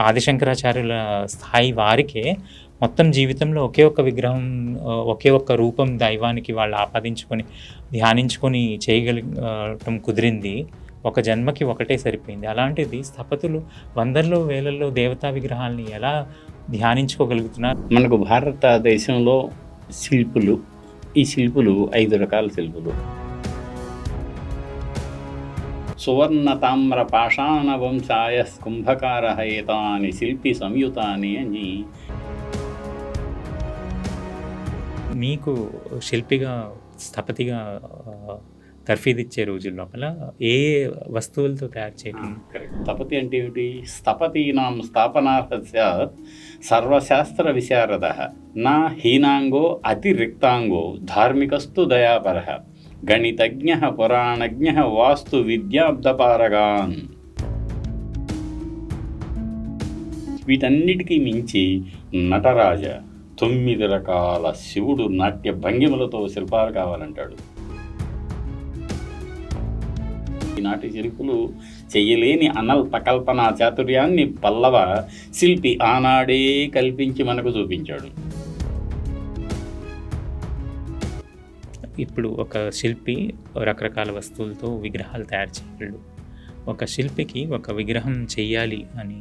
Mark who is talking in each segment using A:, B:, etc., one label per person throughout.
A: ఆదిశంకరాచార్యుల స్థాయి వారికే మొత్తం జీవితంలో ఒకే ఒక్క విగ్రహం ఒకే ఒక్క రూపం దైవానికి వాళ్ళు ఆపాదించుకొని ధ్యానించుకొని చేయగలగటం కుదిరింది. ఒక జన్మకి ఒకటే సరిపోయింది. అలాంటిది స్థపతులు వందల్లో వేలల్లో దేవతా విగ్రహాలని ఎలా ధ్యానించుకోగలుగుతున్నారు?
B: మనకు భారతదేశంలో శిల్పులు ఈ శిల్పులు ఐదు రకాల శిల్పులు. సువర్ణ తామ్ర పాషాణ వంశాయ కుంభకార హేతాని శిల్పి సంయుతాని అని
A: మీకు శిల్పిగా స్థపతిగా తర్ఫీదిచ్చే రోజుల లోపల ఏ వస్తువులతో తయారు చేయడం
B: స్థపతి అంటే ఏమిటి? స్థపతీనాం స్థాపనార్థస్య సర్వశాస్త్ర విశారద. నా హీనాంగో అతిరిక్తాంగో ధార్మికస్తు దయాపర. గణితజ్ఞ పురాణజ్ఞ వాస్తు విద్యాబ్దపారగాన్ వీటన్నిటికీ మించి నటరాజ తొమ్మిది రకాల శివుడు నాట్య భంగిమలతో శిల్పాలు కావాలంటాడు. ఈనాటి శిల్పులు చెయ్యలేని అనల్ప కల్పన చాతుర్యాన్ని పల్లవ శిల్పి ఆనాడే కల్పించి మనకు చూపించాడు.
A: ఇప్పుడు ఒక శిల్పి రకరకాల వస్తువులతో విగ్రహాలు తయారు చేయగలడు ఒక శిల్పికి ఒక విగ్రహం చెయ్యాలి అని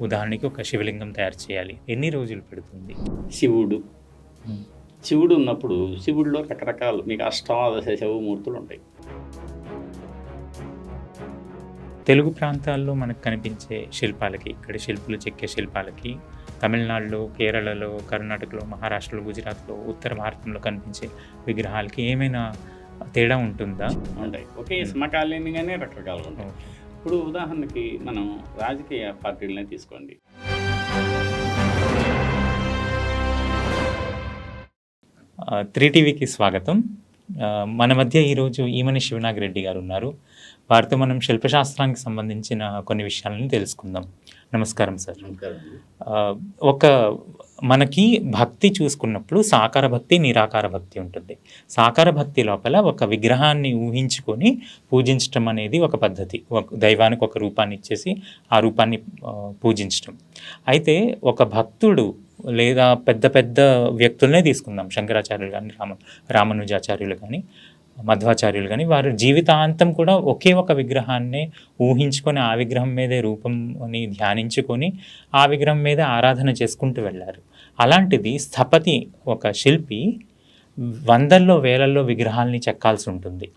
A: ఉదాహరణకి ఒక శివలింగం తయారు చేయాలి. ఎన్ని రోజులు పెడుతుంది?
B: శివుడు. శివుడు ఉన్నప్పుడు శివుడిలో రకరకాలు మీకు అష్టాదశ శివమూర్తులు ఉంటాయి.
A: తెలుగు ప్రాంతాల్లో మనకు కనిపించే శిల్పాలకి ఇక్కడ శిల్పులు చెక్కే శిల్పాలకి తమిళనాడులో కేరళలో కర్ణాటకలో మహారాష్ట్రలో గుజరాత్లో ఉత్తర భారతంలో కనిపించే విగ్రహాలకి ఏమైనా తేడా ఉంటుందా?
B: ఉంటాయి. ఒకే సమకాలీనంగానే రకరకాలు ఉంటాయి. ఇప్పుడు ఉదాహరణకి మనం రాజకీయ పార్టీలనే తీసుకోండి.
A: త్రీ టీవీకి స్వాగతం. మన మధ్య ఈరోజు ఈమని శివనాగిరెడ్డి గారు ఉన్నారు. వారితో మనం శిల్పశాస్త్రానికి సంబంధించిన కొన్ని విషయాలను తెలుసుకుందాం. నమస్కారం సార్. ఒక మనకి భక్తి చూసుకున్నప్పుడు సాకార భక్తి నిరాకార భక్తి ఉంటుంది. సాకార భక్తి లోపల ఒక విగ్రహాన్ని ఊహించుకొని పూజించటం అనేది ఒక పద్ధతి. ఒక దైవానికి ఒక రూపాన్ని ఇచ్చేసి ఆ రూపాన్ని పూజించటం. అయితే ఒక భక్తుడు లేదా పెద్ద పెద్ద వ్యక్తులనే తీసుకుందాం. శంకరాచార్యులు కానీ రామ రామానుజాచార్యులు కానీ మధ్వాచార్యులు కానీ వారి జీవితాంతం కూడా ఒకే ఒక విగ్రహాన్నే ఊహించుకొని ఆ విగ్రహం మీదే రూపంని ధ్యానించుకొని ఆ విగ్రహం మీద ఆరాధన చేసుకుంటూ వెళ్ళారు. అలాంటిది స్థపతి ఒక శిల్పి వందల్లో వేలల్లో విగ్రహాల్ని చెక్కాల్సి ఉంటుంది.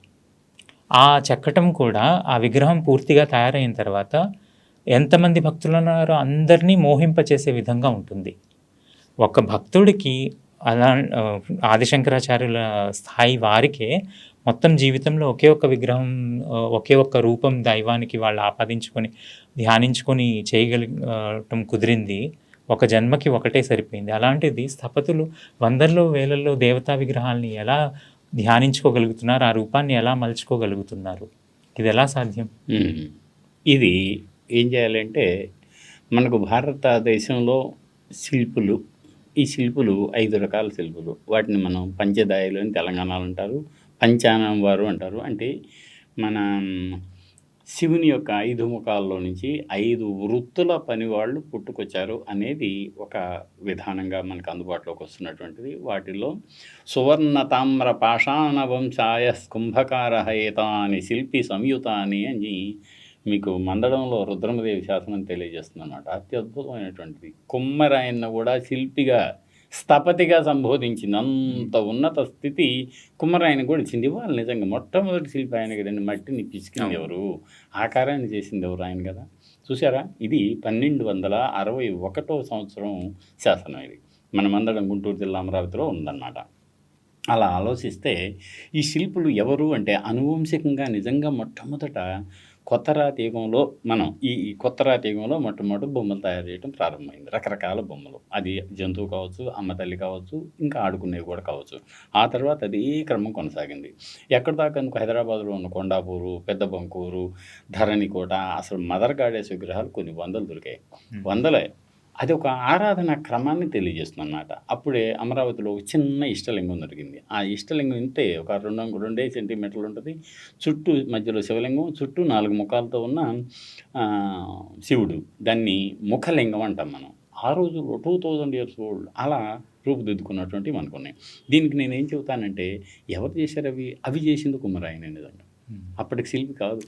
A: ఆ చెక్కటం కూడా ఆ విగ్రహం పూర్తిగా తయారైన తర్వాత ఎంతమంది భక్తులు ఉన్నారో అందరినీ మోహింపచేసే విధంగా ఉంటుంది. ఒక భక్తుడికి అలా ఆదిశంకరాచార్యుల స్థాయి వారికే మొత్తం జీవితంలో ఒకే ఒక్క విగ్రహం ఒకే ఒక్క రూపం దైవానికి వాళ్ళు ఆపాదించుకొని ధ్యానించుకొని చేయగలగటం కుదిరింది. ఒక జన్మకి ఒకటే సరిపోయింది. అలాంటిది స్థపతులు వందల్లో వేలల్లో దేవతా విగ్రహాలని ఎలా ధ్యానించుకోగలుగుతున్నారు ఆ రూపాన్ని ఎలా మలుచుకోగలుగుతున్నారు? ఇది ఎలా సాధ్యం?
B: ఇది ఏం చేయాలంటే మనకు భారతదేశంలో శిల్పులు ఈ శిల్పులు ఐదు రకాల శిల్పులు. వాటిని మనం పంచదాయలు అని తెలంగాణలో అంటారు. పంచానం వారు అంటారు. అంటే మన శివుని యొక్క ఐదు ముఖాల్లో నుంచి ఐదు వృత్తుల పని వాళ్ళు పుట్టుకొచ్చారు అనేది ఒక విధానంగా మనకు అందుబాటులోకి వస్తున్నటువంటిది. వాటిలో సువర్ణ తామ్ర పాషాణ వంశాయ కుంభకార హేతాని శిల్పి సంయుతాని అని మీకు మందడంలో రుద్రమదేవి శాసనం తెలియజేస్తుంది అన్నమాట అత్యద్భుతమైనటువంటిది. కుమ్మరాయన్న కూడా శిల్పిగా స్థపతిగా సంబోధించింది అంత ఉన్నత స్థితి కుమ్మరాయన కూడా ఇచ్చింది. వాళ్ళు నిజంగా మొట్టమొదటి శిల్పి ఆయన కదండి మట్టిని పిసికింది ఎవరు? ఆకారాన్ని చేసింది ఎవరు ఆయన కదా? చూసారా ఇది పన్నెండు వందల అరవై ఒకటో సంవత్సరం శాసనం ఇది. మన మందడం గుంటూరు జిల్లా అమరావతిలో ఉందన్నమాట. అలా ఆలోచిస్తే ఈ శిల్పులు ఎవరు అంటే అనువంశికంగా నిజంగా మొట్టమొదట కొత్తరాతి యుగంలో మనం ఈ కొత్తరాతి యుగంలో మొట్టమొదటి బొమ్మలు తయారు చేయడం ప్రారంభమైంది. రకరకాల బొమ్మలు. అది జంతువు కావచ్చు అమ్మ తల్లి కావచ్చు ఇంకా ఆడుకునేవి కూడా కావచ్చు. ఆ తర్వాత అది ఈ క్రమం కొనసాగింది. ఎక్కడ దాకా హైదరాబాద్లో ఉన్న కొండాపూరు పెద్ద బంకూరు ధరణికోట అసలు మదర్ గాడేస్ విగ్రహాలు కొన్ని వందలు దొరికాయి. వందలే. అది ఒక ఆరాధన క్రమాన్ని తెలియజేస్తుంది అన్నమాట అప్పుడే అమరావతిలో ఒక చిన్న ఇష్టలింగం దొరికింది. ఆ ఇష్టలింగం ఇంతే ఒక రెండు రెండే సెంటీమీటర్లు ఉంటుంది. చుట్టూ మధ్యలో శివలింగం చుట్టూ నాలుగు ముఖాలతో ఉన్న శివుడు. దాన్ని ముఖలింగం అంటాం మనం. ఆ రోజుల్లో టూ థౌజండ్ ఇయర్స్ ఓల్డ్. అలా రూపుదిద్దుకున్నటువంటివి మనకున్నాయి. దీనికి నేను ఏం చెబుతానంటే ఎవరు చేశారు అవి? అవి చేసింది కుమ్మరాయన నిజంగా అప్పటికి శిల్పి కాదు.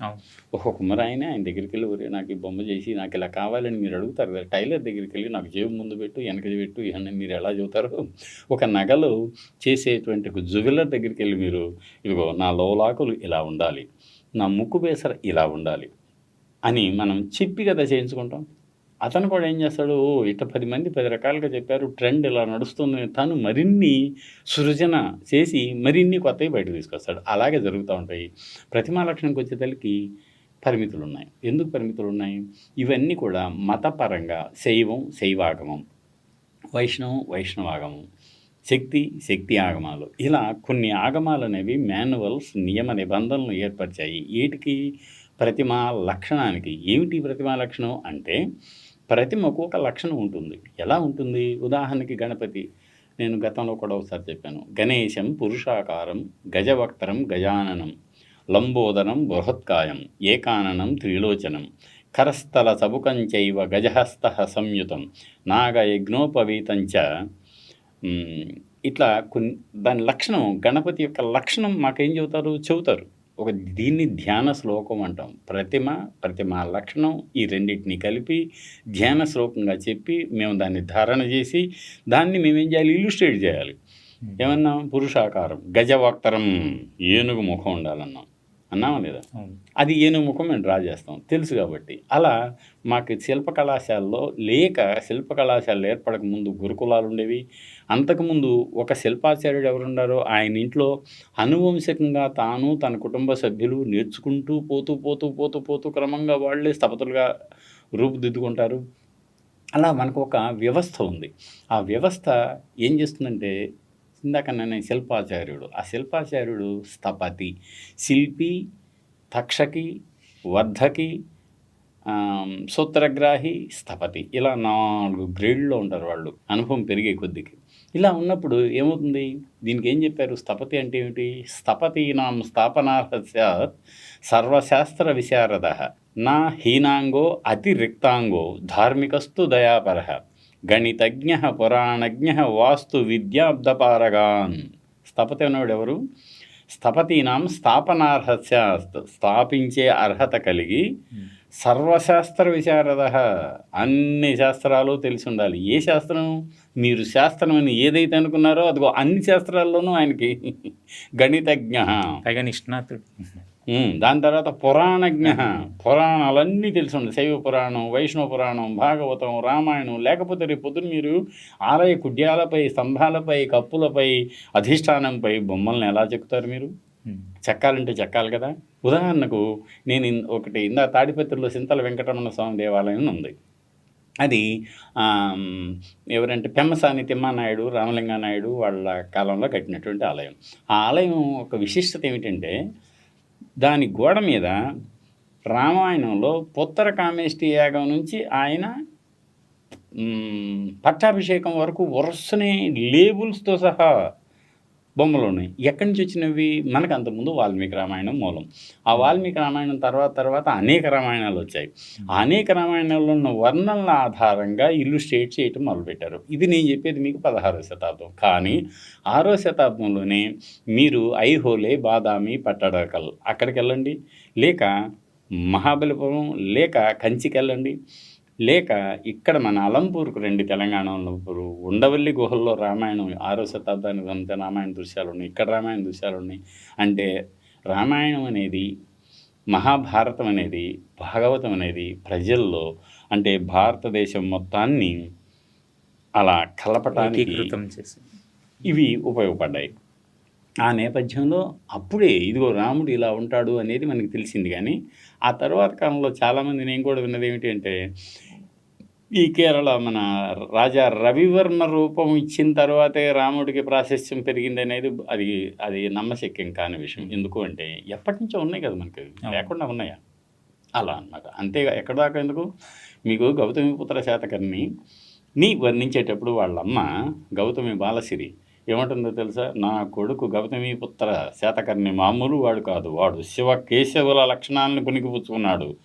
B: ఒక కుమ్మరాయనే ఆయన దగ్గరికి వెళ్ళి "ఒరేయ్, నాకు ఈ బొమ్మ చేసి నాకు ఇలా కావాలని మీరు అడుగుతారు కదా టైలర్ దగ్గరికి వెళ్ళి నాకు జేబు ముందు పెట్టు వెనక పెట్టు ఇవన్నీ మీరు ఎలా చెబుతారు ఒక నగలు చేసేటువంటి ఒక జ్యువెలర్ దగ్గరికి వెళ్ళి మీరు ఇదిగో నా లోలాకులు ఇలా ఉండాలి నా ముక్కు బేసర ఇలా ఉండాలి అని మనం చెప్పి కదా చేయించుకుంటాం. అతను కూడా ఏం చేస్తాడు "ఓ, ఇట్ట పది మంది పది రకాలుగా చెప్పారు ట్రెండ్ ఇలా నడుస్తుంది తను మరిన్ని సృజన చేసి మరిన్ని కొత్తవి బయటకు తీసుకొస్తాడు. అలాగే జరుగుతూ ఉంటాయి. ప్రతిమా లక్షణంకి వచ్చేసరికి పరిమితులు ఉన్నాయి ఎందుకు పరిమితులు ఉన్నాయి ఇవన్నీ కూడా మతపరంగా శైవం శైవాగమం వైష్ణవం వైష్ణవాగమం శక్తి శక్తి ఆగమాలు. ఇలా కొన్ని ఆగమాలు అనేవి మాన్యువల్స్ నియమ నిబంధనలు ఏర్పరిచాయి. వీటికి ప్రతిమా లక్షణానికి ఏమిటి ప్రతిమా లక్షణం అంటే ప్రతిమకు ఒక లక్షణం ఉంటుంది. ఎలా ఉంటుంది? ఉదాహరణకి గణపతి. నేను గతంలో కూడా ఒకసారి చెప్పాను. గణేశం పురుషాకారం గజవక్త్రం గజాననం లంబోదరం బృహత్కాయం ఏకాననం త్రిలోచనం కరస్థల సబుకంచైవ గజహస్త సంయుతం నాగయజ్ఞోపవీతంచ ఇట్లా కొన్ని దాని లక్షణం గణపతి యొక్క లక్షణం మాకేం చెబుతారు? చెబుతారు. ఒక దీన్ని ధ్యాన శ్లోకం అంటాం. ప్రతిమ ప్రతిమ లక్షణం ఈ రెండింటిని కలిపి ధ్యాన శ్లోకంగా చెప్పి మేము దాన్ని ధారణ చేసి దాన్ని మేము ఏం చేయాలి? ఇల్లుస్ట్రేట్ చేయాలి. ఏమన్నాం? పురుషాకారం గజవక్తరం ఏనుగు ముఖం ఉండాలన్నాం. అన్నామా లేదా? అది ఏనుగు ముఖం మేము డ్రా చేస్తాం. తెలుసు కాబట్టి. అలా మాకు శిల్ప కళాశాలలో లేక శిల్ప కళాశాలలు ఏర్పడక ముందు గురుకులాలు ఉండేవి. అంతకుముందు ఒక శిల్పాచార్యుడు ఎవరున్నారో ఆయన ఇంట్లో అనువంశికంగా తాను తన కుటుంబ సభ్యులు నేర్చుకుంటూ పోతూ పోతూ పోతూ పోతూ క్రమంగా వాళ్ళే స్థపతులుగా రూపుదిద్దుకుంటారు. అలా మనకు ఒక వ్యవస్థ ఉంది. ఆ వ్యవస్థ ఏం చేస్తుందంటే ఇందాక నేను శిల్పాచార్యుడు. ఆ శిల్పాచార్యుడు స్థపతి శిల్పి తక్షకి వర్ధకి సూత్రగ్రాహి స్థపతి. ఇలా నాలుగు గ్రేడ్లో ఉంటారు వాళ్ళు. అనుభవం పెరిగే కొద్దికి. ఇలా ఉన్నప్పుడు ఏమవుతుంది? దీనికి ఏం చెప్పారు? స్థపతి అంటే ఏమిటి? స్థపతీనాం స్థాపనార్హస్య సర్వశాస్త్ర విశారద. నా హీనాంగో అతిరిక్తాంగో ధార్మికస్తు దయాపర. గణితజ్ఞ పురాణజ్ఞ వాస్తు విద్యాబ్దపారగాన్. స్థపతి అన్నవాడు ఎవరు? స్థపతీనాం స్థాపనార్హస్య స్థాపించే అర్హత కలిగి. సర్వశాస్త్ర విశారద. అన్ని శాస్త్రాలు తెలిసి ఉండాలి. ఏ శాస్త్రం? మీరు శాస్త్రం అని ఏదైతే అనుకున్నారో అదిగో అన్ని శాస్త్రాల్లోనూ ఆయనకి గణితజ్ఞ.
A: పైగా నిష్ణాతుడు.
B: దాని తర్వాత పురాణజ్ఞ పురాణాలన్నీ తెలిసి శైవ పురాణం వైష్ణవ పురాణం భాగవతం రామాయణం లేకపోతే రేపు పొద్దున మీరు ఆలయ కుడ్యాలపై స్తంభాలపై కప్పులపై అధిష్టానంపై బొమ్మల్ని ఎలా చెక్కుతారు మీరు. చెక్కాలంటే చెక్కాలి కదా. ఉదాహరణకు నేను ఒకటి ఇందా తాడిపత్రిలో సింతల వెంకటరమణ స్వామి దేవాలయం ఉంది. అది ఎవరంటే పెమ్మసాని తిమ్మానాయుడు రామలింగానాయుడు వాళ్ళ కాలంలో కట్టినటువంటి ఆలయం. ఆ ఆలయం ఒక విశిష్టత ఏమిటంటే దాని గోడ మీద రామాయణంలో పుత్తర కామేష్టి యాగం నుంచి ఆయన పట్టాభిషేకం వరకు వరుసనే లేబుల్స్తో సహా బొమ్మలు ఉన్నాయి ఎక్కడి నుంచి వచ్చినవి? మనకు అంతకుముందు వాల్మీకి రామాయణం మూలం. ఆ వాల్మీకి రామాయణం తర్వాత తర్వాత అనేక రామాయణాలు వచ్చాయి. అనేక రామాయణాల్లో ఉన్న వర్ణనల ఆధారంగా ఇల్లు స్టేట్ చేయటం మొదలుపెట్టారు. ఇది నేను చెప్పేది మీకు పదహారవ శతాబ్దం. కానీ ఆరో శతాబ్దంలోనే మీరు ఐహోలే బాదామి పట్టడకల్ అక్కడికి వెళ్ళండి లేక మహాబలిపురం లేక కంచికి వెళ్ళండి లేక ఇక్కడ మన అలంపూర్కు రండి తెలంగాణలో ఉండవల్లి గుహల్లో రామాయణం ఆరో శతాబ్దానికి అంత రామాయణ దృశ్యాలు ఉన్నాయి. ఇక్కడ రామాయణ దృశ్యాలు ఉన్నాయి. అంటే రామాయణం అనేది మహాభారతం అనేది భాగవతం అనేది ప్రజల్లో అంటే భారతదేశం మొత్తాన్ని అలా కలపటానికి ఇవి ఉపయోగపడ్డాయి. ఆ నేపథ్యంలో అప్పుడే ఇదిగో రాముడు ఇలా ఉంటాడు అనేది మనకి తెలిసింది కానీ ఆ తర్వాత కాలంలో చాలామంది నేను కూడా విన్నది ఏమిటి అంటే ఈ కేరళ మన రాజా రవివర్మ రూపం ఇచ్చిన తర్వాతే రాముడికి ప్రాశస్త్యం పెరిగింది అనేది అది అది నమ్మశక్యం కాని విషయం. ఎందుకు అంటే ఎప్పటి నుంచో ఉన్నాయి కదా మనకి. లేకుండా ఉన్నాయా? అలా అన్నమాట. అంతేగా ఎక్కడ దాకా ఎందుకు? మీకు గౌతమిపుత్ర శాతకర్ణి ని వర్ణించేటప్పుడు వాళ్ళమ్మ గౌతమి బాలసిరి. ఏమంటుందో తెలుసా? నా కొడుకు గౌతమి పుత్ర శాతకర్ణి మామూలు వాడు కాదు. వాడు శివ కేశవుల లక్షణాలను కొనికిపుచ్చుకున్నాడు.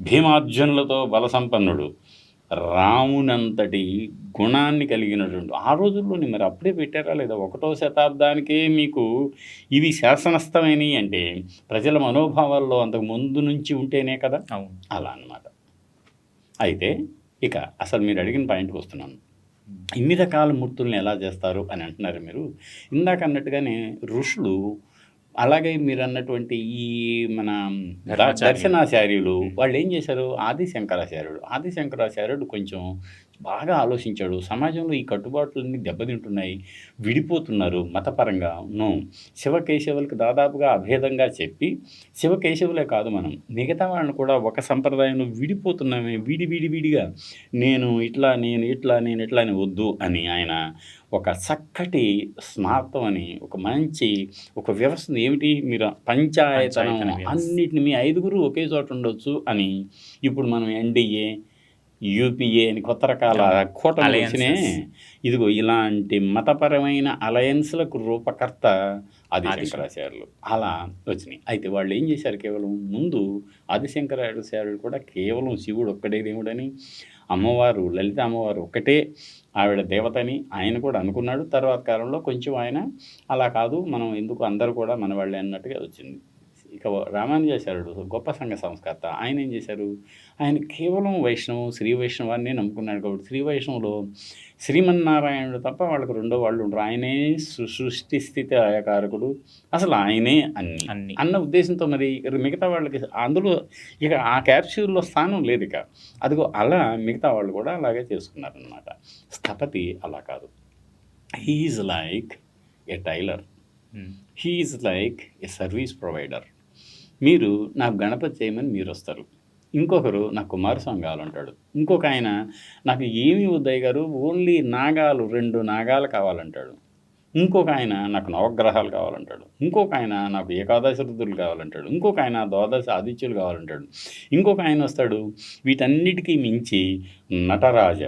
B: భీమార్జునులతో బల సంపన్నుడు రామునంతటి గుణాన్ని కలిగినటువంటి ఆ రోజుల్లోని మరి అప్పుడే పెట్టారా లేదా? ఒకటో శతాబ్దానికే మీకు ఇవి శాసనస్థమైనవి అంటే ప్రజల మనోభావాల్లో అంతకు ముందు నుంచి ఉంటేనే కదా? అలా అన్నమాట. అయితే ఇక అసలు మీరు అడిగిన పాయింట్కి వస్తున్నాను. ఇన్ని రకాల మూర్తుల్ని ఎలా చేస్తారు అని అంటున్నారు మీరు. ఇందాక అన్నట్టుగానే ఋషులు అలాగే మీరు అన్నటువంటి ఈ మన. దర్శనాచార్యులు. వాళ్ళు ఏం చేశారు? ఆది శంకరాచార్యుడు ఆది శంకరాచార్యుడు కొంచెం బాగా ఆలోచించాడు. సమాజంలో ఈ కట్టుబాట్లన్నీ దెబ్బతింటున్నాయి. విడిపోతున్నారు మతపరంగా. నో. శివకేశవులకు దాదాపుగా అభేదంగా చెప్పి శివకేశవులే కాదు మనం. మిగతా వాళ్ళని కూడా ఒక సంప్రదాయంలో విడిపోతున్నామే. విడి విడి విడిగా. నేను ఇట్లా నేను ఇట్లా నేను ఇట్లా అని వద్దు అని ఆయన ఒక చక్కటి స్నార్థం అని ఒక మంచి ఒక వ్యవస్థ ఏమిటి? మీరు పంచాయతనం. అన్నిటిని మీ ఐదుగురు ఒకే చోట ఉండొచ్చు అని ఇప్పుడు మనం ఎన్డీఏ యూపీఏ అని కొత్త రకాల కూటమి. వచ్చినాయి. ఇదిగో ఇలాంటి మతపరమైన అలయన్స్లకు రూపకర్త ఆదిశంకరాచార్యులు అలా వచ్చినాయి. అయితే వాళ్ళు ఏం చేశారు? కేవలం ముందు ఆదిశంకరాచార్యులు కూడా కేవలం శివుడు ఒక్కడే దేవుడని అమ్మవారు లలిత అమ్మవారు ఒక్కటే ఆవిడ దేవతని ఆయన కూడా అనుకున్నాడు. తర్వాత కాలంలో కొంచెం ఆయన అలా కాదు మనం ఎందుకు అందరూ కూడా మన వాళ్ళే అన్నట్టుగా వచ్చింది. ఇక రామానుజాచార్యుడు గొప్ప సంఘ సంస్కర్త. ఆయన ఏం చేశారు? ఆయన కేవలం వైష్ణవం శ్రీ వైష్ణవాన్ని నమ్ముకున్నాడు కాబట్టి శ్రీ వైష్ణవులో శ్రీమన్నారాయణుడు తప్ప వాళ్ళకి రెండో వాళ్ళు ఉండరు. ఆయనే సృ- సృష్టి స్థితి ఆయకారకుడు. అసలు ఆయనే అన్ని.
A: అన్ని.
B: అన్న ఉద్దేశంతో మరి మిగతా వాళ్ళకి అందులో ఇక ఆ క్యాప్సూల్లో స్థానం లేదు ఇక. అదిగో అలా మిగతా వాళ్ళు కూడా అలాగే చేసుకున్నారనమాట స్థపతి అలా కాదు. He's like a tailor. He's like a service provider. మీరు నాకు గణపతి చేయమని మీరు వస్తారు ఇంకొకరు నాకు కుమారస్వామి కావాలంటాడు. ఇంకొక ఆయన నాకు ఏమి ఉదయ్ గారు ఓన్లీ నాగాలు రెండు నాగాలు కావాలంటాడు. ఇంకొక ఆయన నాకు నవగ్రహాలు కావాలంటాడు. ఇంకొక ఆయన నాకు ఏకాదశి రుద్రులు కావాలంటాడు. ఇంకొక ఆయన ద్వాదశ ఆదిత్యులు కావాలంటాడు. ఇంకొక ఆయన వస్తాడు. వీటన్నిటికీ మించి నటరాజ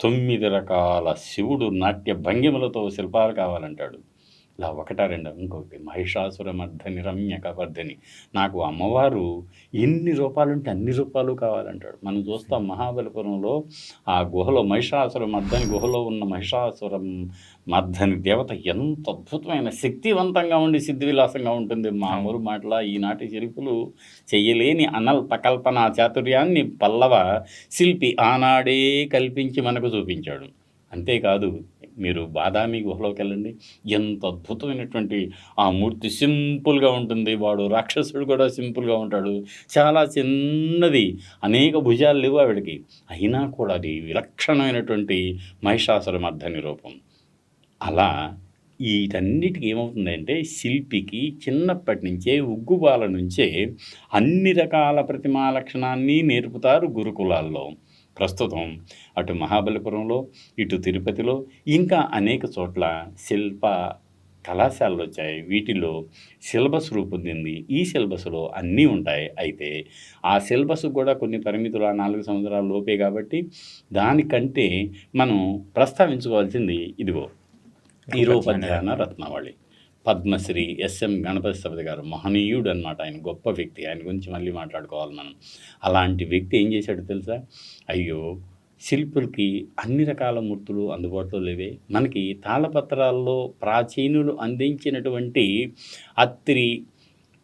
B: తొమ్మిది రకాల శివుడు నాట్య భంగిమలతో శిల్పాలు కావాలంటాడు. ఇలా ఒకటా రెండా ఇంకొకటి మహిషాసుర మర్ధని రమ్య కవర్ధని నాకు అమ్మవారు ఎన్ని రూపాలు ఉంటే అన్ని రూపాలు కావాలంటాడు. మనం చూస్తాం మహాబలిపురంలో ఆ గుహలో మహిషాసుర మర్ధని గుహలో ఉన్న మహిషాసుర మర్ధని దేవత ఎంత అద్భుతమైన శక్తివంతంగా ఉండి సిద్ధి విలాసంగా ఉంటుంది మామూలు మాటల ఈనాటి శిల్పులు చెయ్యలేని అనల్ప కల్పన చాతుర్యాన్ని పల్లవ శిల్పి ఆనాడే కల్పించి మనకు చూపించాడు. అంతేకాదు మీరు బాదామి గుహలోకి వెళ్ళండి. ఎంత అద్భుతమైనటువంటి ఆ మూర్తి సింపుల్గా ఉంటుంది. వాడు రాక్షసుడు కూడా సింపుల్గా ఉంటాడు. చాలా చిన్నది. అనేక భుజాలు లేవు ఆవిడకి. అయినా కూడా అది విలక్షణమైనటువంటి మహిషాసుర మర్ధని రూపం. అలా వీటన్నిటికీ ఏమవుతుందంటే శిల్పికి చిన్నప్పటి నుంచే ఉగ్గుబాల నుంచే అన్ని రకాల ప్రతిమా లక్షణాన్ని నేర్పుతారు గురుకులాల్లో. ప్రస్తుతం అటు మహాబలిపురంలో ఇటు తిరుపతిలో ఇంకా అనేక చోట్ల శిల్ప కళాశాలలు వచ్చాయి. వీటిలో సిలబస్ రూపొందింది. ఈ సిలబస్లో అన్నీ ఉంటాయి. అయితే ఆ సిలబస్ కూడా కొన్ని పరిమితులు ఆ నాలుగు సంవత్సరాల లోపే కాబట్టి దానికంటే మనం ప్రస్తావించుకోవాల్సింది ఇదిగో ఈరోపధ్యాన రత్నావళి. పద్మశ్రీ ఎస్ఎం గణపతి సపతి గారు మహనీయుడు అనమాట ఆయన గొప్ప వ్యక్తి. ఆయన గురించి మళ్ళీ మాట్లాడుకోవాలి మనం. అలాంటి వ్యక్తి ఏం చేశాడో తెలుసా? అయ్యో శిల్పులకి అన్ని రకాల మూర్తులు అందుబాటులో లేవే. మనకి తాళపత్రాల్లో ప్రాచీనులు అందించినటువంటి అత్రి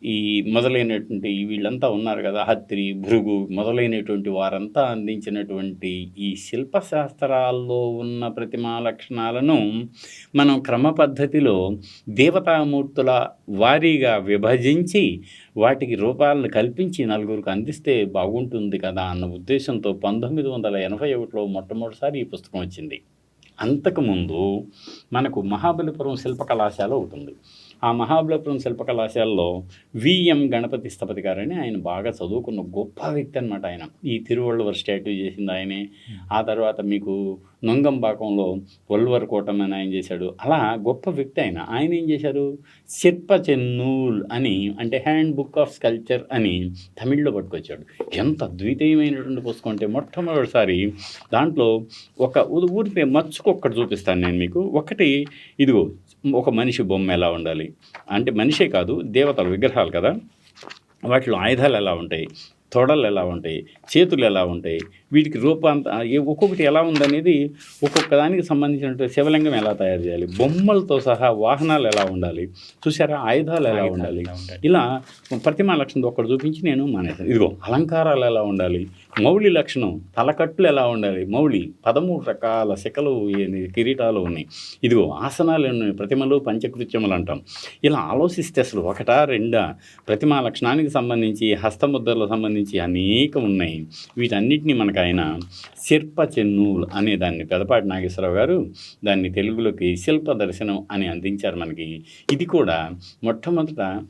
B: ఈ మొదలైనటువంటి వీళ్ళంతా ఉన్నారు కదా హత్రి భృగు మొదలైనటువంటి వారంతా అందించినటువంటి ఈ శిల్పశాస్త్రాల్లో ఉన్న ప్రతిమా లక్షణాలను మనం క్రమ పద్ధతిలో దేవతామూర్తుల వారీగా విభజించి వాటికి రూపాలను కల్పించి నలుగురికి అందిస్తే బాగుంటుంది కదా అన్న ఉద్దేశంతో పంతొమ్మిది వందల ఎనభై ఒకటిలో మొట్టమొదటిసారి ఈ పుస్తకం వచ్చింది. అంతకుముందు మనకు మహాబలిపురం శిల్ప కళాశాల ఒకటి ఉంది. ఆ మహాబలిపురం శిల్పకళాశాలలో విఎం గణపతి స్థపతి గారని ఆయన బాగా చదువుకున్న గొప్ప వ్యక్తి అనమాట ఆయన. ఈ తిరువళ్ళవర్ స్టాట్యూ చేసింది ఆయనే. ఆ తర్వాత మీకు నొంగంబాకంలో వల్వర్ కోటం అని ఆయన చేశాడు. అలా గొప్ప వ్యక్తి ఆయన. ఆయన ఏం చేశారు? శిల్ప చెన్నూల్ అని అంటే హ్యాండ్ బుక్ ఆఫ్ స్కల్చర్ అని తమిళ్ళో పట్టుకొచ్చాడు. ఎంత అద్వితీయమైనటువంటి పుస్తకం అంటే మొట్టమొదటిసారి దాంట్లో ఒక ఊ- ఊరికే మచ్చుకు ఒక్కటి చూపిస్తాను నేను మీకు. ఒకటి ఇదిగో ఒక మనిషి బొమ్మ ఎలా ఉండాలి? అంటే మనిషే కాదు దేవతలు విగ్రహాలు కదా. వాటిలో ఆయుధాలు ఎలా ఉంటాయి? తొడలు ఎలా ఉంటాయి? చేతులు ఎలా ఉంటాయి? వీటికి రూపాంత ఒక్కొక్కటి ఎలా ఉందనేది ఒక్కొక్క దానికి సంబంధించినటువంటి శివలింగం ఎలా తయారు చేయాలి? బొమ్మలతో సహా వాహనాలు ఎలా ఉండాలి? చూసారా? ఆయుధాలు ఎలా ఉండాలి? ఇలా ప్రతిమా లక్షణం ఒక్కటి చూపించి నేను మానేశాను. ఇదిగో అలంకారాలు ఎలా ఉండాలి? మౌళి లక్షణం తలకట్లు ఎలా ఉండాలి? మౌళి పదమూడు రకాల శిఖలు కిరీటాలు ఉన్నాయి? ఇదిగో ఆసనాలు ఉన్నాయి? ప్రతిమలు పంచకృత్యములు అంటాం. ఇలా ఆలోచిస్తే అసలు ఒకటా రెండా? ప్రతిమా లక్షణానికి సంబంధించి హస్తముద్రలకు సంబంధించి అనేకం ఉన్నాయి. వీటన్నిటిని మనకు ఆయన శిల్ప చెన్నూలు అనే దాన్ని పెదపాటి నాగేశ్వరరావు గారు దాన్ని తెలుగులోకి శిల్ప దర్శనం అని అందించారు మనకి. ఇది కూడా మొట్టమొదట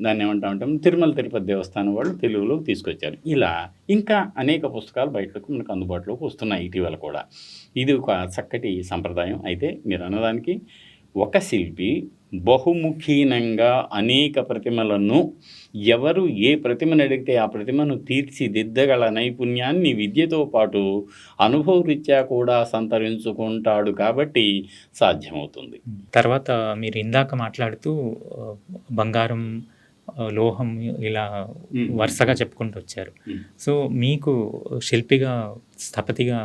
B: దాన్ని ఏమంటామంటే తిరుమల తిరుపతి దేవస్థానం వాళ్ళు తెలుగులోకి తీసుకొచ్చారు. ఇలా ఇంకా అనేక పుస్తకాలు బయటకు మనకు అందుబాటులోకి వస్తున్నాయి ఇటీవల కూడా. ఇది ఒక చక్కటి సంప్రదాయం. అయితే మీరు అన్నదానికి ఒక శిల్పి బహుముఖీనంగా అనేక ప్రతిమలను ఎవరు ఏ ప్రతిమను అడిగితే ఆ ప్రతిమను తీర్చిదిద్దగల నైపుణ్యాన్ని విద్యతో పాటు అనుభవరీత్యా కూడా సంతరించుకుంటాడు కాబట్టి సాధ్యమవుతుంది
A: తర్వాత మీరు ఇందాక మాట్లాడుతూ బంగారం లోహం ఇలా. వరుసగా చెప్పుకుంటూ వచ్చారు. సో మీకు శిల్పిగా స్థపతిగా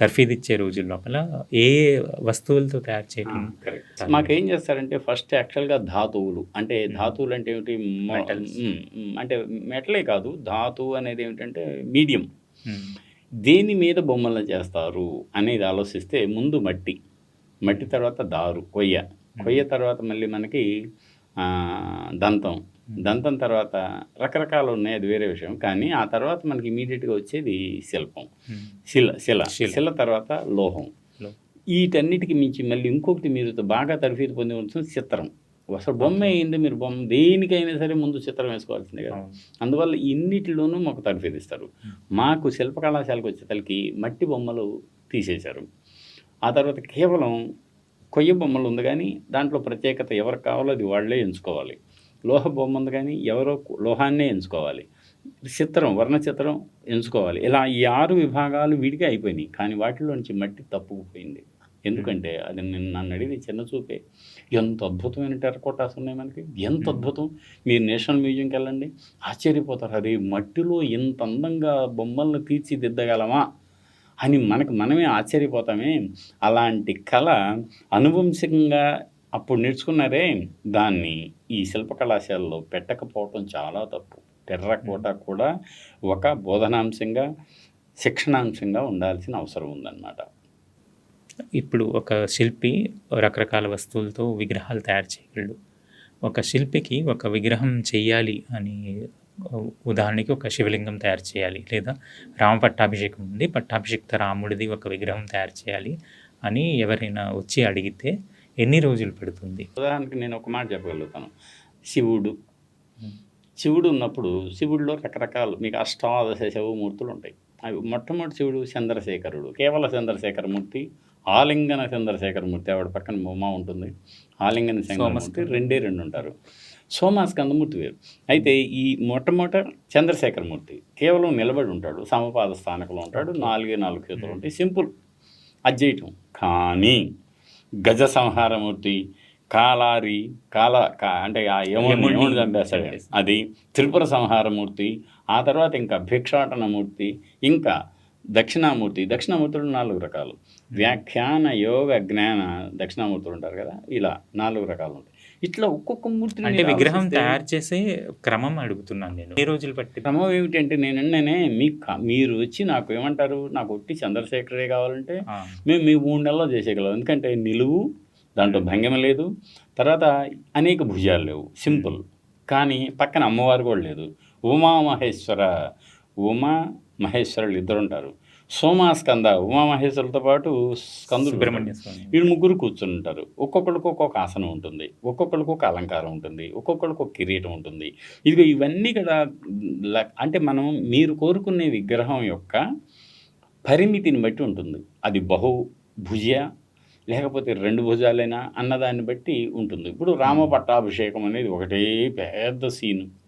A: తర్ఫీదు ఇచ్చే రోజుల లోపల ఏ వస్తువులతో తయారు చేయడం
B: మాకేం చేస్తారంటే ఫస్ట్ యాక్చువల్గా ధాతువులు. అంటే ధాతువులు అంటే ఏమిటి? అంటే మెటలే కాదు. ధాతువు అనేది ఏమిటంటే మీడియం. దేని మీద బొమ్మలు చేస్తారు అనేది ఆలోచిస్తే ముందు మట్టి. మట్టి తర్వాత దారు కొయ్య. కొయ్య తర్వాత మళ్ళీ మనకి దంతం. దంతం తర్వాత రకరకాలు ఉన్నాయి అది వేరే విషయం. కానీ ఆ తర్వాత మనకి ఇమీడియట్గా వచ్చేది శిల్పం. శిల శిల.
A: శిల.
B: తర్వాత లోహం. వీటన్నిటికి మించి మళ్ళీ ఇంకొకటి మీరు బాగా తరఫీదు పొంది ఉంటుంది చిత్రం. అసలు బొమ్మ అయింది మీరు బొమ్మ దేనికైనా సరే ముందు చిత్రం వేసుకోవాల్సిందే కదా. అందువల్ల ఇన్నిటిలోనూ మాకు తరఫీదు ఇస్తారు మాకు శిల్పకళాశాలకు వచ్చేసరికి మట్టి బొమ్మలు తీసేశారు. ఆ తర్వాత కేవలం కొయ్య బొమ్మలు ఉంది కానీ దాంట్లో ప్రత్యేకత ఎవరికి కావాలో అది వాళ్ళే ఎంచుకోవాలి. లోహ బొమ్మ ఉంది కానీ ఎవరో లోహాన్నే ఎంచుకోవాలి. చిత్రం వర్ణ చిత్రం ఎంచుకోవాలి. ఇలా ఈ ఆరు విభాగాలు విడిగా అయిపోయినాయి. కానీ వాటిలోంచి మట్టి తప్పుకుపోయింది. ఎందుకంటే అది నేను నన్ను అడిగి చిన్న చూపే ఎంత అద్భుతమైన టెరకోటాస్ ఉన్నాయి మనకి. ఎంత అద్భుతం. మీరు నేషనల్ మ్యూజియంకి వెళ్ళండి. ఆశ్చర్యపోతారు. అరే మట్టిలో ఇంత అందంగా బొమ్మలను తీర్చిదిద్దగలమా అని మనకు మనమే ఆశ్చర్యపోతామే. అలాంటి కళ అనువంశికంగా అప్పుడు నేర్చుకున్నారే? దాన్ని ఈ శిల్పకళాశాలలో పెట్టకపోవటం చాలా తప్పు. టెర్రకోట కూడా ఒక బోధనాంశంగా శిక్షణాంశంగా ఉండాల్సిన అవసరం ఉందన్నమాట.
A: ఇప్పుడు ఒక శిల్పి రకరకాల వస్తువులతో విగ్రహాలు తయారు చేయగలడు. ఒక శిల్పికి ఒక విగ్రహం చెయ్యాలి అని ఉదాహరణకి ఒక శివలింగం తయారు చేయాలి లేదా రామ పట్టాభిషేకం ఉంది పట్టాభిషిక్త రాముడిది ఒక విగ్రహం తయారు చేయాలి అని ఎవరైనా వచ్చి అడిగితే ఎన్ని రోజులు పడుతుంది?
B: ఉదాహరణకి నేను ఒక మాట చెప్పగలుగుతాను. శివుడు. శివుడు ఉన్నప్పుడు శివుడిలో రకరకాలు మీకు అష్టాదశ శివమూర్తులు ఉంటాయి. అవి మొట్టమొదటి శివుడు చంద్రశేఖరుడు. కేవల చంద్రశేఖరమూర్తి ఆలింగన చంద్రశేఖరమూర్తి ఆవిడ పక్కన బొమ్మ ఉంటుంది. ఆలింగన చంద్రమూర్తి
A: సోమస్కంద.
B: రెండే రెండు ఉంటారు. సోమాస్కందమూర్తి వేరు. అయితే ఈ మొట్టమొదట చంద్రశేఖరమూర్తి కేవలం నిలబడి ఉంటాడు. సమపాద స్థానకంలో ఉంటాడు. నాలుగే నాలుగు చేతులు ఉంటాయి. సింపుల్. అది చేయటం కానీ గజ సంహారమూర్తి కాలారి కాల కా అంటే ఆ యముని చంపేస్తాడు. అది త్రిపుర సంహారమూర్తి ఆ తర్వాత ఇంకా భిక్షాటనమూర్తి ఇంకా దక్షిణామూర్తి. దక్షిణామూర్తులు నాలుగు రకాలు. వ్యాఖ్యాన యోగ జ్ఞాన దక్షిణామూర్తులు ఉంటారు కదా ఇలా నాలుగు రకాలు ఉంటాయి. ఇట్లా ఒక్కొక్క మూర్తిని
A: అంటే విగ్రహం తయారు చేసే క్రమం అడుగుతున్నాను నేను. ఏ రోజులు పట్టి
B: క్రమం ఏమిటంటే నేను అన్నానే మీకు కా- మీరు వచ్చి నాకు ఏమంటారు? నాకు ఒట్టి చంద్రశేఖరే కావాలంటే మేము మీ మూడు నెలల్లో చేసేయగలం. ఎందుకంటే నిలువు దాంట్లో భంగిమ లేదు. తర్వాత అనేక భుజాలు లేవు. సింపుల్. కానీ పక్కన అమ్మవారు కూడా లేదు. ఉమామహేశ్వర ఉమా మహేశ్వరులు ఇద్దరు ఉంటారు సోమాస్కంద ఉమామహేశ్వరులతో పాటు స్కందుడు
A: సుబ్రహ్మణ్య. స్వామి.
B: వీళ్ళు ముగ్గురు కూర్చుని ఉంటారు ఒక్కొక్కరికి ఒక్కొక్క ఆసనం ఉంటుంది. ఒక్కొక్కరికి ఒక అలంకారం ఉంటుంది. ఒక్కొక్కరికి ఒక కిరీటం ఉంటుంది. ఇదిగో ఇవన్నీ కూడా అంటే మనం మీరు కోరుకునే విగ్రహం యొక్క పరిమితిని బట్టి ఉంటుంది. అది బహు భుజ లేకపోతే రెండు భుజాలైనా అన్నదాన్ని బట్టి ఉంటుంది. ఇప్పుడు రామ పట్టాభిషేకం అనేది ఒకటే పెద్ద సీను.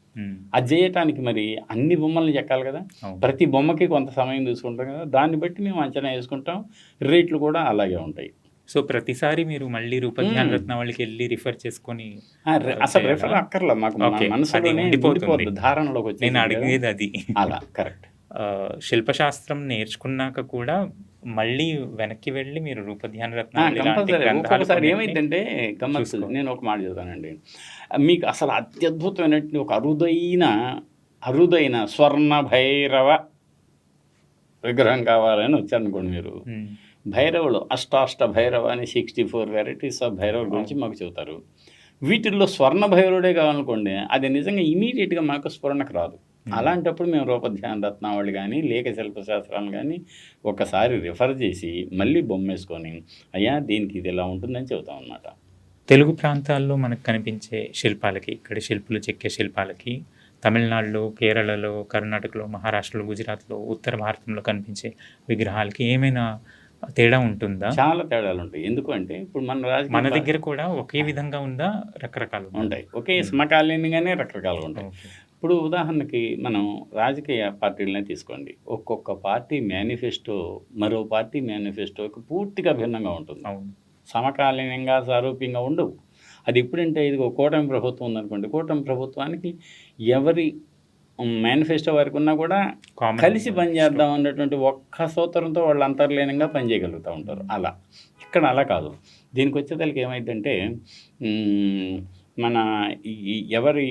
B: అది చేయటానికి మరి అన్ని బొమ్మల్ని చెక్కాలి కదా. ప్రతి బొమ్మకి కొంత సమయం తీసుకుంటాం కదా. దాన్ని బట్టి మేము అంచనా వేసుకుంటాం. రేట్లు కూడా అలాగే ఉంటాయి.
A: సో ప్రతిసారి మీరు మళ్ళీ రూపధ్యాన
B: మ్మ్.
A: రత్నావళికి వెళ్ళి రిఫర్ చేసుకొని
B: అసలు? రెఫర్ అక్కర్లా మాకు. మన
A: ఓకే, అది
B: మనసులోనే
A: ఉండిపోతుంది.
B: ఉండిపోతుంది ధారణలోకి వచ్చి
A: నేను అడిగేది అది.
B: అలా కరెక్ట్.
A: శిల్పశాస్త్రం నేర్చుకున్నాక కూడా మళ్ళీ వెనక్కి వెళ్ళి మీరు రూపధ్యాన కొన్నిటిని-
B: ఏమైందంటే గమ్మత్తు. నేను ఒక మాట చెప్తానండి మీకు అసలు అత్యద్భుతమైనటువంటి ఒక అరుదైన అరుదైన స్వర్ణ భైరవ విగ్రహం కావాలని వచ్చారనుకోండి మీరు. భైరవులు అష్టాష్ట భైరవ అని sixty four varieties of Bhairava గురించి మాకు చెబుతారు. వీటిల్లో స్వర్ణ భైరవుడే కావాలనుకోండి అది నిజంగా ఇమీడియట్గా మాకు స్ఫురణకు రాదు. అలాంటప్పుడు మేము రూపధ్యాన రత్నావళి కానీ లేఖ శిల్పశాస్త్రాలు కానీ ఒకసారి రిఫర్ చేసి మళ్ళీ బొమ్మ వేసుకొని అయ్యా దీనికి ఇది ఇలా ఉంటుందని చెబుతాం అన్నమాట
A: తెలుగు ప్రాంతాల్లో మనకు కనిపించే శిల్పాలకి ఇక్కడ శిల్పులు చెక్కే శిల్పాలకి తమిళనాడులో కేరళలో కర్ణాటకలో మహారాష్ట్రలో గుజరాత్లో ఉత్తర భారతంలో కనిపించే విగ్రహాలకి ఏమైనా తేడా ఉంటుందా?
B: చాలా తేడాలు ఉంటాయి. ఎందుకు అంటే ఇప్పుడు మన
A: మన దగ్గర కూడా ఒకే విధంగా ఉందా? రకరకాలు
B: ఉంటాయి. ఒకే సమకాలీనంగానే రకరకాలుగా ఉంటాయి. ఇప్పుడు ఉదాహరణకి మనం రాజకీయ పార్టీలనే తీసుకోండి. ఒక్కొక్క పార్టీ మేనిఫెస్టో మరో పార్టీ మేనిఫెస్టోకి పూర్తిగా భిన్నంగా ఉంటుంది. సమకాలీనంగా సారూప్యంగా ఉండవు. అది ఎప్పుడంటే ఇదిగో కూటమి ప్రభుత్వం ఉందనుకోండి. కూటమి ప్రభుత్వానికి ఎవరి మేనిఫెస్టో వారికి ఉన్నా కూడా కలిసి పనిచేద్దాం అన్నటువంటి ఒక్క సూత్రంతో వాళ్ళు అంతర్లీనంగా పనిచేయగలుగుతూ ఉంటారు. అలా. ఇక్కడ అలా కాదు. దీనికి వచ్చేదానికి ఏమైందంటే మన ఎవరి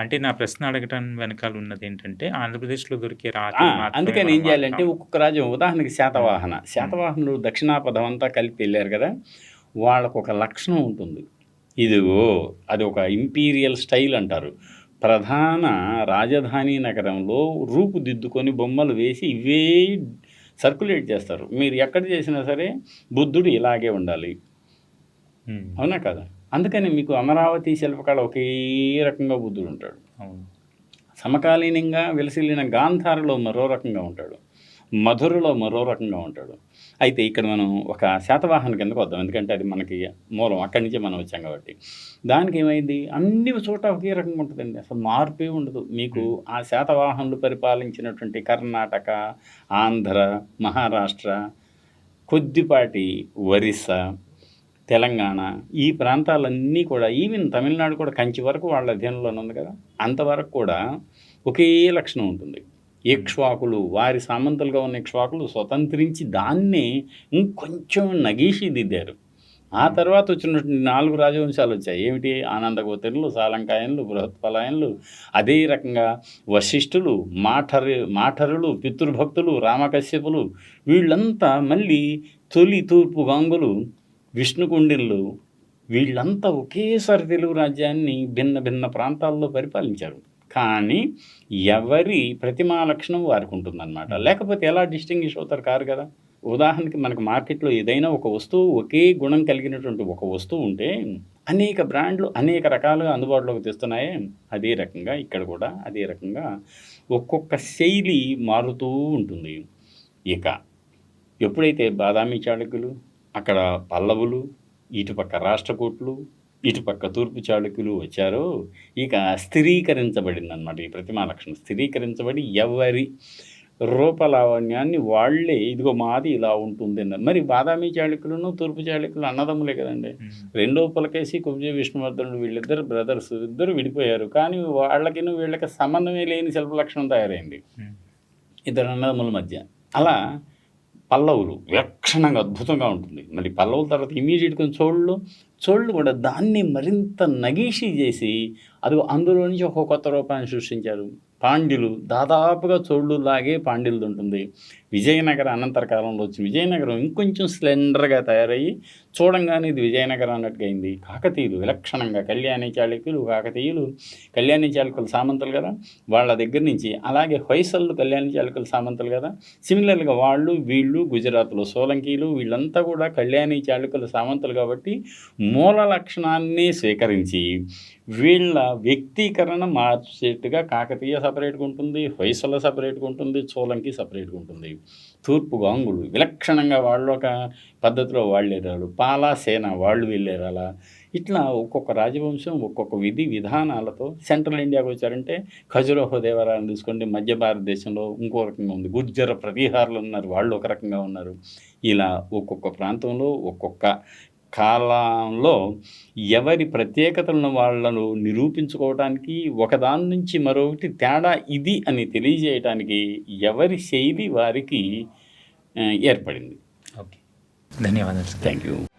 A: అంటే నా ప్రశ్న అడగటం వెనకాల ఉన్నది ఏంటంటే ఆంధ్రప్రదేశ్లో దొరికే మాత్రమే
B: అందుకని ఏం చేయాలంటే. ఒక్కొక్క రాజ్యం ఉదాహరణకి శాతవాహన. శాతవాహనులు దక్షిణాపదం అంతా కలిపి వెళ్ళారు కదా వాళ్ళకు ఒక లక్షణం ఉంటుంది. ఇదిగో అది ఒక ఇంపీరియల్ స్టైల్ అంటారు. ప్రధాన రాజధాని నగరంలో రూపుదిద్దుకొని బొమ్మలు వేసి ఇవే సర్క్యులేట్ చేస్తారు. మీరు ఎక్కడ చేసినా సరే బుద్ధుడు ఇలాగే ఉండాలి. అవునా కదా? అందుకని మీకు అమరావతి శిల్పకళ ఒకే రకంగా బుద్ధుడు ఉంటాడు. సమకాలీనంగా విలసిల్లిన గాంధారలో మరో రకంగా ఉంటాడు. మధురలో మరో రకంగా ఉంటాడు. అయితే ఇక్కడ మనం ఒక శాతవాహన కిందకు వద్దాం. ఎందుకంటే అది మనకి మూలం. అక్కడి నుంచే మనం వచ్చాం కాబట్టి. దానికి ఏమైంది? అన్ని చోట ఒకే రకంగా ఉంటుందండి. అసలు మార్పే ఉండదు. మీకు ఆ శాతవాహనులు పరిపాలించినటువంటి కర్ణాటక ఆంధ్ర మహారాష్ట్ర కొద్దిపాటి ఒరిస్సా తెలంగాణ ఈ ప్రాంతాలన్నీ కూడా ఈవెన్ తమిళనాడు కూడా కంచి వరకు వాళ్ళ అధీనంలోనే ఉంది కదా? అంతవరకు కూడా ఒకే లక్షణం ఉంటుంది. ఇక్ష్వాకులు వారి సామంతులుగా ఉన్న ఇక్ష్వాకులు స్వతంత్రించి దాన్ని ఇంకొంచెం నగీషి దిద్దారు. ఆ తర్వాత వచ్చినటువంటి నాలుగు రాజవంశాలు వచ్చాయి. ఏమిటి? ఆనందగోతరులు సాలంకాయన్లు బృహత్పలాయన్లు అదే రకంగా వశిష్ఠులు మాఠరు మాఠరులు పితృభక్తులు రామకశ్యపులు వీళ్ళంతా మళ్ళీ తొలి తూర్పు గాంగులు విష్ణుకుండిళ్ళు వీళ్ళంతా ఒకేసారి తెలుగు రాజ్యాన్ని భిన్న భిన్న ప్రాంతాల్లో పరిపాలించారు. కానీ ఎవరి ప్రతిమా లక్షణం వారికి ఉంటుందన్నమాట. లేకపోతే ఎలా డిస్టింగ్విష్ అవుతారు కారు కదా? ఉదాహరణకి మనకు మార్కెట్లో ఏదైనా ఒక వస్తువు ఒకే గుణం కలిగినటువంటి ఒక వస్తువు ఉంటే అనేక బ్రాండ్లు అనేక రకాలుగా అందుబాటులోకి తెస్తున్నాయి. అదే రకంగా ఇక్కడ కూడా అదే రకంగా ఒక్కొక్క శైలి మారుతూ ఉంటుంది. ఇక ఎప్పుడైతే బాదామి చాళుక్యులు అక్కడ పల్లవులు ఇటుపక్క రాష్ట్రకూట్లు ఇటుపక్క తూర్పు చాళుక్యులు వచ్చారో ఇక స్థిరీకరించబడింది అనమాట ఈ ప్రతిమా లక్షణం స్థిరీకరించబడి ఎవరి రూపలావణ్యాన్ని వాళ్ళే ఇదిగో మాది ఇలా ఉంటుంది అన్నారు మరి బాదామి చాళుక్యులను తూర్పు చాళుక్యులు అన్నదమ్ములే కదండి. రెండో పులకేసి కుబ్జ విష్ణువర్ధనుడు వీళ్ళిద్దరు బ్రదర్స్ ఇద్దరు విడిపోయారు. కానీ వాళ్ళకి వీళ్ళకి సంబంధమే లేని శిల్ప లక్షణం తయారైంది ఇద్దరు అన్నదమ్ముల మధ్య. అలా పల్లవులు. విలక్షణంగా అద్భుతంగా ఉంటుంది. మళ్ళీ పల్లవుల తర్వాత ఇమీడియట్గా చోళ్ళు చోళ్ళు కూడా దాన్ని మరింత నగీషి చేసి అది అందులో నుంచి ఒక కొత్త రూపాన్ని సృష్టించారు. పాండ్యులు దాదాపుగా చోళ్ళు లాగే పాండ్యులది ఉంటుంది. విజయనగర అనంతర కాలంలో వచ్చి విజయనగరం ఇంకొంచెం స్లెండర్గా తయారయ్యి చూడంగానే ఇది విజయనగరం అన్నట్టుగా అయింది. కాకతీయులు విలక్షణంగా కళ్యాణి చాళుక్యులు కాకతీయులు కళ్యాణి చాళుకుల సామంతులు కదా? వాళ్ళ దగ్గర నుంచి అలాగే హొయసళ్ళు కళ్యాణి చాళుకుల సామంతులు కదా? సిమిలర్గా వాళ్ళు వీళ్ళు గుజరాత్లో సోలంకీలు వీళ్ళంతా కూడా కళ్యాణి చాళుకుల సామంతులు కాబట్టి మూల లక్షణాన్ని స్వీకరించి వీళ్ళ వ్యక్తీకరణ మార్చేట్టుగా కాకతీయ సపరేట్గా ఉంటుంది హొయసల సపరేట్గా ఉంటుంది చోలంకి సపరేట్గా ఉంటుంది. తూర్పు గాంగులు విలక్షణంగా వాళ్ళు ఒక పద్ధతిలో వాళ్ళు వెళ్ళారు పాలా సేన వాళ్ళు వెళ్ళారు అలా. ఇట్లా ఒక్కొక్క రాజవంశం ఒక్కొక్క విధి విధానాలతో సెంట్రల్ ఇండియాకి వచ్చారంటే ఖజురోహో దేవరాలను తీసుకోండి మధ్య భారతదేశంలో ఇంకో రకంగా ఉంది. గుర్జర ప్రతిహారులు ఉన్నారు వాళ్ళు ఒక రకంగా ఉన్నారు. ఇలా ఒక్కొక్క ప్రాంతంలో ఒక్కొక్క కాలంలో ఎవరి ప్రత్యేకతలను వాళ్ళను నిరూపించుకోవడానికి ఒకదాని నుంచి మరొకటి తేడా ఇది అని తెలియజేయటానికి ఎవరి శైలి వారికి ఏర్పడింది.
A: ఓకే. ధన్యవాదాలు
B: థ్యాంక్ యూ